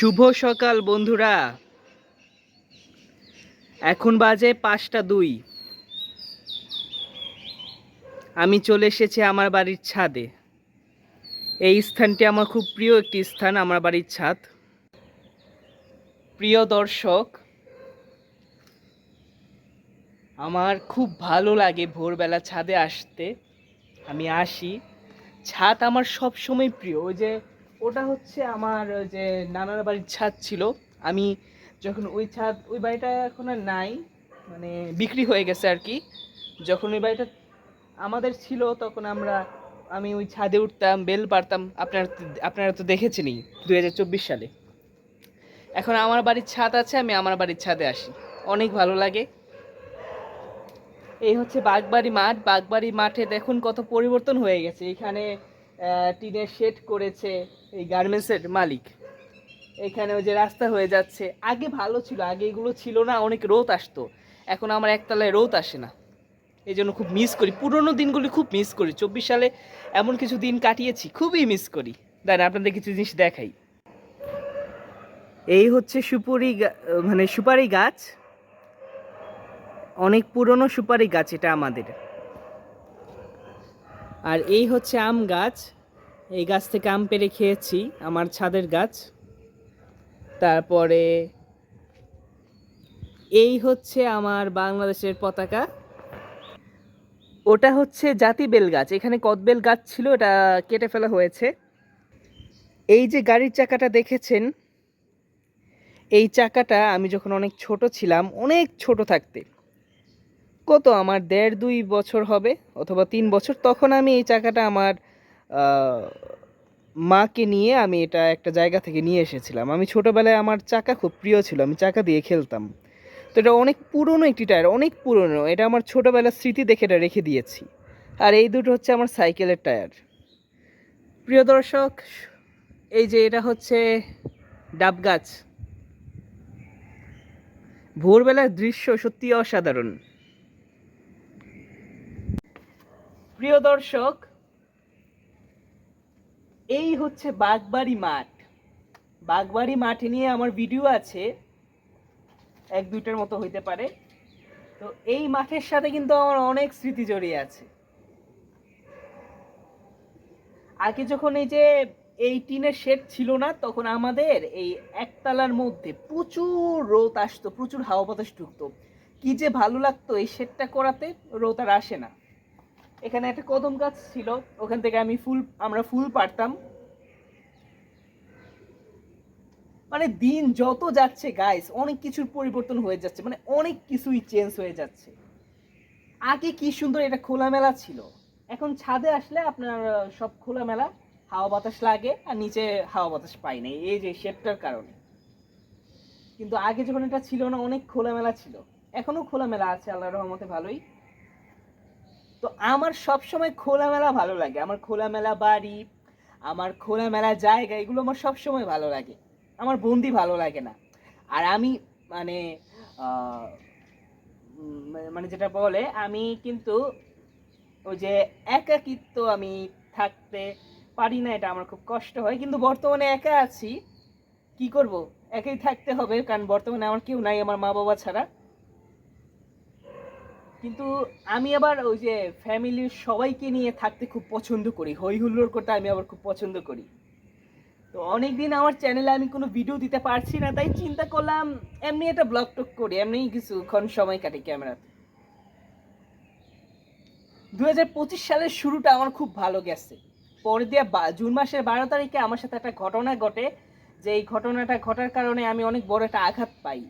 শুভ সকাল, বন্ধুরা। এখন বাজে পাঁচটা দুই। আমি চলে এসেছি আমার বাড়ির ছাদে। এই স্থানটি আমার খুব প্রিয় একটি স্থান, আমার বাড়ির ছাদ। প্রিয় দর্শক, আমার খুব ভালো লাগে ভোরবেলা ছাদে আসতে। আমি আসি। ছাদ আমার সব সময় প্রিয়। ওই যে ওটা হচ্ছে আমার যে নানার বাড়ির ছাদ ছিল। আমি যখন ওই ছাদ, ওই বাড়িটা এখন আর নাই মানে বিক্রি হয়ে গেছে আর কি। যখন ওই বাড়িটা আমাদের ছিল, তখন আমরা, আমি ওই ছাদে উঠতাম, বেল পারতাম, আপনারা আপনারা তো দেখেছেনই দু হাজার চব্বিশ সালে। এখন আমার বাড়ির ছাদ আছে, আমি আমার বাড়ির ছাদে আসি। অনেক ভালো লাগে। এই হচ্ছে বাগবাড়ি মাঠ। বাগবাড়ি মাঠে দেখুন কত পরিবর্তন হয়ে গেছে। এখানে টিনের শেড করেছে এই গার্মেন্টসের মালিক। এখানে ওই যে রাস্তা হয়ে যাচ্ছে। আগে ভালো ছিল, আগে এগুলো ছিল না, অনেক রোদ আসতো। এখন আমার একতলায় রোদ আসে না। এই জন্য খুব মিস করি। পুরোনো দিনগুলি খুব মিস করি। চব্বিশ সালে এমন কিছু দিন কাটিয়েছি, খুবই মিস করি। দাঁড়ান, আপনাদের কিছু জিনিস দেখাই। এই হচ্ছে সুপুরি মানে সুপারি গাছ। অনেক পুরনো সুপারি গাছ এটা আমাদের। আর এই হচ্ছে আম গাছ। এই গাছ থেকে আম পেরে খেয়েছি, আমার ছাদের গাছ। তারপরে এই হচ্ছে আমার বাংলাদেশের পতাকা। ওটা হচ্ছে জাতি বেল গাছ। এখানে কদবেল গাছ ছিল, এটা কেটে ফেলা হয়েছে। এই যে গাড়ির চাকাটা দেখেছেন, এই চাকাটা আমি যখন অনেক ছোট ছিলাম, অনেক ছোট থাকতে। কত আমার দেড় দুই বছর হবে অথবা তিন বছর, তখন আমি এই চাকাটা আমার মাকে নিয়ে আমি এটা একটা জায়গা থেকে নিয়ে এসেছিলাম। আমি ছোটোবেলায় আমার চাকা খুব প্রিয় ছিল, আমি চাকা দিয়ে খেলতাম। তো এটা অনেক পুরনো একটি টায়ার, অনেক পুরনো, এটা আমার ছোটোবেলার স্মৃতি দেখে এটা রেখে দিয়েছি। আর এই দুটো হচ্ছে আমার সাইকেলের টায়ার। প্রিয় দর্শক, এই যে এটা হচ্ছে ডাব গাছ। ভোরবেলার দৃশ্য সত্যি অসাধারণ। প্রিয় দর্শক, এই হচ্ছে বাগবাড়ি মাঠ। বাগবাড়ি মাঠে নিয়ে আমার ভিডিও আছে, এক দুইটার মতো হইতে পারে। তো এই মাঠের সাথে কিন্তু আমার অনেক স্মৃতি জড়িয়ে আছে। আগে যখন এই যে এই টিনের শেড ছিল না, তখন আমাদের এই একতলার মধ্যে প্রচুর রোদ আসতো, প্রচুর হাওয়া বাতাস ঢুকতো। কি যে ভালো লাগতো এই শেডটা করাতে, রোদ আর আসে না। এখানে একটা কদম গাছ ছিল, ওখান থেকে আমি ফুল, আমরা ফুল পারতাম মানে দিন যত যাচ্ছে গাইস অনেক কিছুর পরিবর্তন হয়ে যাচ্ছে মানে অনেক কিছুই চেঞ্জ হয়ে যাচ্ছে। আগে কি সুন্দর এটা খোলামেলা ছিল? এখন ছাদে আসলে আপনার সব খোলামেলা, হাওয়া বাতাস লাগে, আর নিচে হাওয়া বাতাস পাই না, এই যে শেপটার কারণে। কিন্তু আগে যখন এটা ছিল না, অনেক খোলামেলা ছিল। এখনও খোলামেলা আছে, আল্লাহর রহমতে ভালোই। তো আমার সব সময় খোলামেলা ভালো লাগে। আমার খোলামেলা বাড়ি, আমার খোলামেলা জায়গা, এগুলো আমার সব সময় ভালো লাগে। আমার বন্দি ভালো লাগে না। আর আমি মানে মানে যেটা বলে, আমি কিন্তু ওই যে একাকিত্ব আমি থাকতে পারি না, এটা আমার খুব কষ্ট হয়। কিন্তু বর্তমানে একা আছি। কি করব? একাই থাকতে হবে, কারণ বর্তমানে আমার কেউ নাই, আমার মা বাবা ছাড়া। কিন্তু আমি আবার ওই যে ফ্যামিলির সবাইকে নিয়ে থাকতে খুব পছন্দ করি। হই হুল্লোড় করতে আমি আবার খুব পছন্দ করি। তো অনেকদিন আমার চ্যানেলে আমি কোনো ভিডিও দিতে পারছি না, তাই চিন্তা করলাম এমনি একটা ব্লগ টক করি, এমনি কিছুক্ষণ সময় কাটি ক্যামেরাতে দু হাজার পঁচিশ সালের শুরুটা আমার খুব ভালো গেছে। পরে দিয়ে জুন মাসের বারো তারিখে আমার সাথে একটা ঘটনা ঘটে, যে এই ঘটনাটা ঘটার কারণে আমি অনেক বড় একটা আঘাত পাই।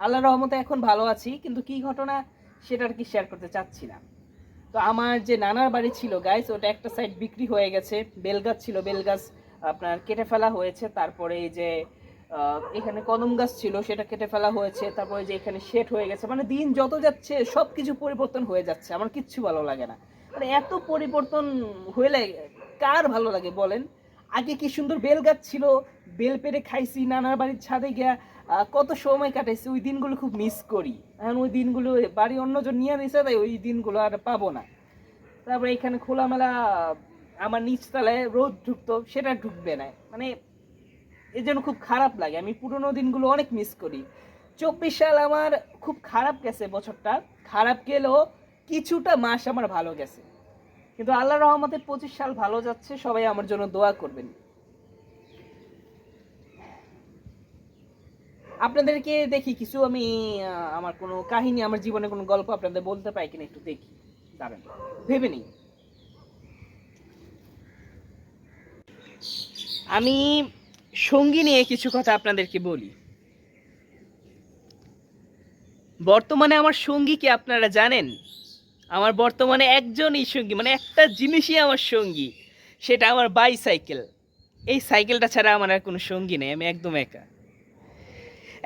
আল্লাহ রহমতে এখন ভালো আছি, কিন্তু কি ঘটনা? সেটা আর কি শেয়ার করতে চাচ্ছি না। তো আমার যে নানার বাড়ি ছিল গাইস ওটা একটা সাইড বিক্রি হয়ে গেছে। বেলগাছ ছিল, বেলগাছ আপনার কেটে ফেলা হয়েছে। তারপরে এই যে এখানে কদম গাছ ছিল, সেটা কেটে ফেলা হয়েছে। তারপরে যে এখানে শেড হয়ে গেছে। মানে দিন যত যাচ্ছে সব কিছু পরিবর্তন হয়ে যাচ্ছে। আমার কিচ্ছু ভালো লাগে না। মানে এত পরিবর্তন হইলে কার ভালো লাগে বলেন? আগে কি সুন্দর বেল গাছ ছিল? বেল পেরে খাইছি, নানার বাড়ির ছাদে গিয়া কত সময় কাটাইছি, ওই দিনগুলো খুব মিস করি। এখন ওই দিনগুলো বাড়ি অন্যজন নিয়ে নিছে তাই ওই দিনগুলো আর পাবো না। তারপরে এখানে খোলামেলা, আমার নিচতলায় রোদ ঢুকতো, সেটা ঢুকবে না। মানে এই জন্য খুব খারাপ লাগে, আমি পুরোনো দিনগুলো অনেক মিস করি। চব্বিশ সাল আমার খুব খারাপ গেছে বছরটা। খারাপ গেলেও কিছুটা মাস আমার ভালো গেছে। কিন্তু আল্লাহ রহমতে পঁচিশ সাল ভালো যাচ্ছে, সবাই আমার জন্য দোয়া করবেন। আপনাদেরকে দেখি কিছু, আমি আমার কোনো কাহিনী, আমার জীবনে কোনো গল্প আপনাদের বলতে পাই কিনা একটু দেখি। দাঁড়ান, ভেবে নিই। আমি সঙ্গী নিয়ে কিছু কথা আপনাদেরকে বলি। বর্তমানে আমার সঙ্গী কি আপনারা জানেন? আমার বর্তমানে একজনই সঙ্গী মানে একটা জিনিসই আমার সঙ্গী, সেটা আমার বাইসাইকেল। এই সাইকেলটা ছাড়া আমার আর কোনো সঙ্গী নেই, আমি একদম একা।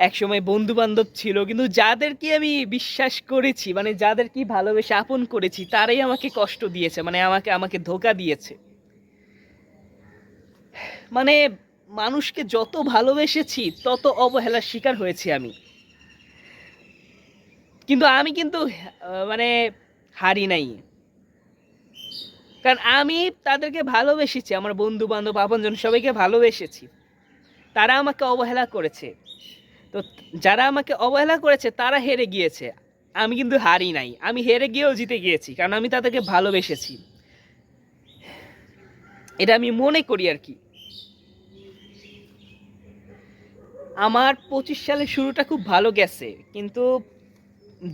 একসময় বন্ধু বান্ধব ছিল, কিন্তু যাদেরকে আমি বিশ্বাস করেছি মানে যাদেরকে ভালোবেসে আপন করেছি, তারাই আমাকে কষ্ট দিয়েছে মানে আমাকে আমাকে ধোকা দিয়েছে। মানে মানুষকে যত ভালোবেসেছি, তত অবহেলার শিকার হয়েছি আমি। কিন্তু আমি কিন্তু মানে হারি নাই। কারণ আমি তাদেরকে ভালোবেসেছি, আমার বন্ধু বান্ধব আপনজন, সবাইকে ভালোবেসেছি। তারা আমাকে অবহেলা করেছে। তো যারা আমাকে অবহেলা করেছে, তারা হেরে গিয়েছে। আমি কিন্তু হারি নাই। আমি হেরে গিয়েও জিতে গিয়েছি, কারণ আমি তাদেরকে ভালোবেসেছি। এটা আমি মনে করি আর কি। আমার পঁচিশ সালের শুরুটা খুব ভালো গেছে, কিন্তু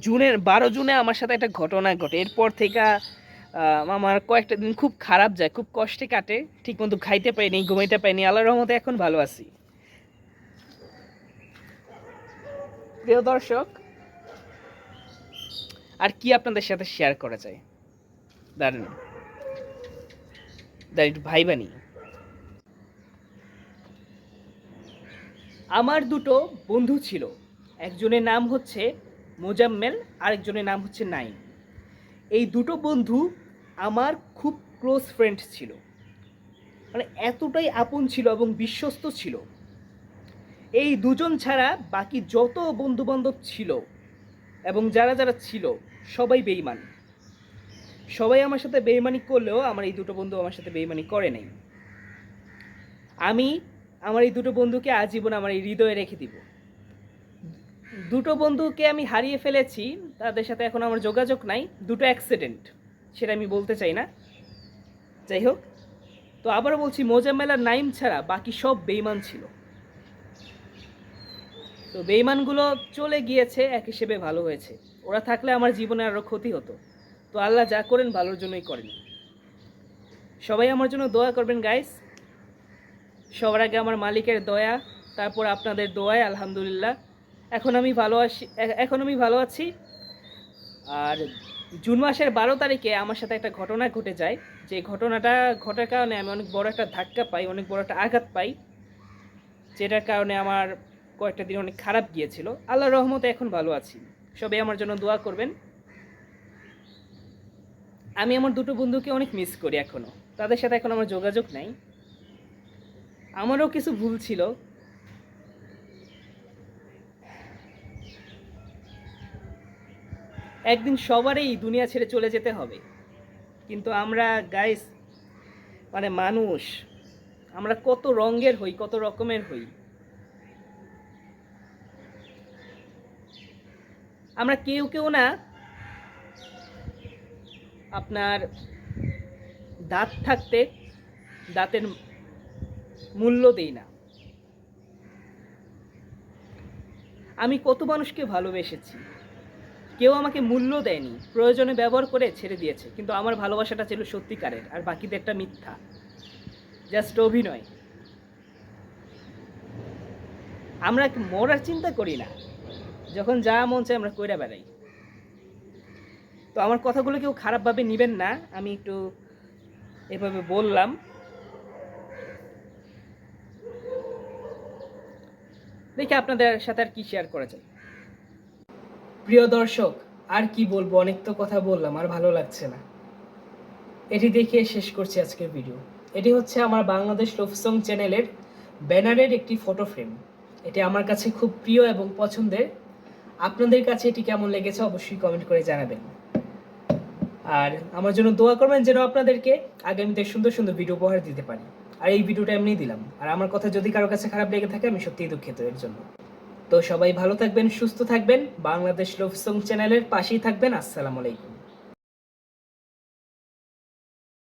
জুনের, বারো জুনে আমার সাথে একটা ঘটনা ঘটে। এরপর থেকে আমার কয়েকটা দিন খুব খারাপ যায়, খুব কষ্টে কাটে। ঠিক মতো খাইতে পাইনি ঘুমাইতে পাইনি আল্লাহর রহমতে এখন ভালো আছি। প্রিয় দর্শক, আর কি আপনাদের সাথে শেয়ার করা যায়? দাঁড়ান দাঁড়ান একটু ভাই বানি আমার দুটো বন্ধু ছিল। একজনের নাম হচ্ছে মোজাম্মেল, আরেকজনের নাম হচ্ছে নাইম। এই দুটো বন্ধু আমার খুব ক্লোজ ফ্রেন্ড ছিল। মানে এতটাই আপন ছিল এবং বিশ্বস্ত ছিল। এই দুজন ছাড়া বাকি যত বন্ধু বান্ধব ছিল এবং যারা যারা ছিল, সবাই বেইমান সবাই আমার সাথে বেইমানি করলেও আমার এই দুটো বন্ধু আমার সাথে বেইমানি করে নাই। আমি আমার এই দুটো বন্ধুকে আজীবন আমার এই হৃদয়ে রেখে দিব। দুটো বন্ধুকে আমি হারিয়ে ফেলেছি, তাদের সাথে এখন আমার যোগাযোগ নাই, দুটো অ্যাক্সিডেন্ট সেটা আমি বলতে চাই না। যাই হোক, তো আবারও বলছি, মোজাম্মেল আর নাইম ছাড়া বাকি সব বেইমান ছিল। তো বেইমানগুলো চলে গিয়েছে, এক হিসেবে ভালো হয়েছে। ওরা থাকলে আমার জীবনে আরও ক্ষতি হতো। তো আল্লাহ যা করেন ভালোর জন্যই করেন। সবাই আমার জন্য দোয়া করবেন গাইস সবার আগে আমার মালিকের দয়া, তারপর আপনাদের দোয়ায়, আলহামদুলিল্লাহ। এখন আমি ভালো আছি এখন আমি ভালো আছি। আর জুন মাসের বারো তারিখে আমার সাথে একটা ঘটনা ঘটে যায়। যে ঘটনাটা ঘটার কারণে আমি অনেক বড় একটা ধাক্কা পাই, অনেক বড় একটা আঘাত পাই। যেটার কারণে আমার কয়েকটা দিন অনেক খারাপ গিয়েছিল। আল্লাহর রহমতে এখন ভালো আছি। সবাই আমার জন্য দোয়া করবেন। আমি আমার দুটো বন্ধুকে অনেক মিস করি এখনও তাদের সাথে এখন আমার যোগাযোগ নাই। আমারও কিছু ভুল ছিল। একদিন সবারই দুনিয়া ছেড়ে চলে যেতে হবে। কিন্তু আমরা গাইস মানে মানুষ, আমরা কত রঙের হই, কত রকমের হই। আমরা কেউ কেউ না আপনার দাঁত থাকতে দাঁতের মূল্য দেই না। আমি কত মানুষকে ভালোবেসেছি। কেউ আমাকে মূল্য দেয়নি, প্রয়োজনে ব্যবহার করে ছেড়ে দিয়েছে, কিন্তু আমার ভালোবাসাটা ছিল সত্যিকারের আর বাকিদেরটা মিথ্যা। জাস্ট অভিনয়। আমরা মরার চিন্তা করি না। যখন যা মন চাই আমরা কইরা বেড়াই। তো আমার কথাগুলো কেউ খারাপভাবে নেবেন না, আমি একটু এভাবে বললাম। দেখি আপনাদের সাথে আর কি শেয়ার করা যায়। প্রিয় দর্শক, আর কি বলব, অনেক তো কথা বললাম, আর ভালো লাগছে না। এটি দেখে শেষ করছি আজকের ভিডিও এটি হচ্ছে আমার বাংলাদেশ লভ সং চ্যানেলের ব্যানারের একটি ফটো ফ্রেম এটি আমার কাছে খুব প্রিয় এবং পছন্দের। আপনাদের কাছে এটি কেমন লেগেছে অবশ্যই কমেন্ট করে জানাবেন। আর আমার জন্য দোয়া করবেন যেন আপনাদেরকে আগামীতে সুন্দর সুন্দর ভিডিও উপহার দিতে পারি। আর এই ভিডিওটা এমনি দিলাম। আর আমার কথা যদি কারও কাছে খারাপ লেগে থাকে, আমি সত্যিই দুঃখিত এর জন্য। তো সবাই ভালো থাকবেন, সুস্থ থাকবেন। বাংলাদেশ লোভ সং চ্যানেলের পাশেই থাকবেন। আসসালামু আলাইকুম।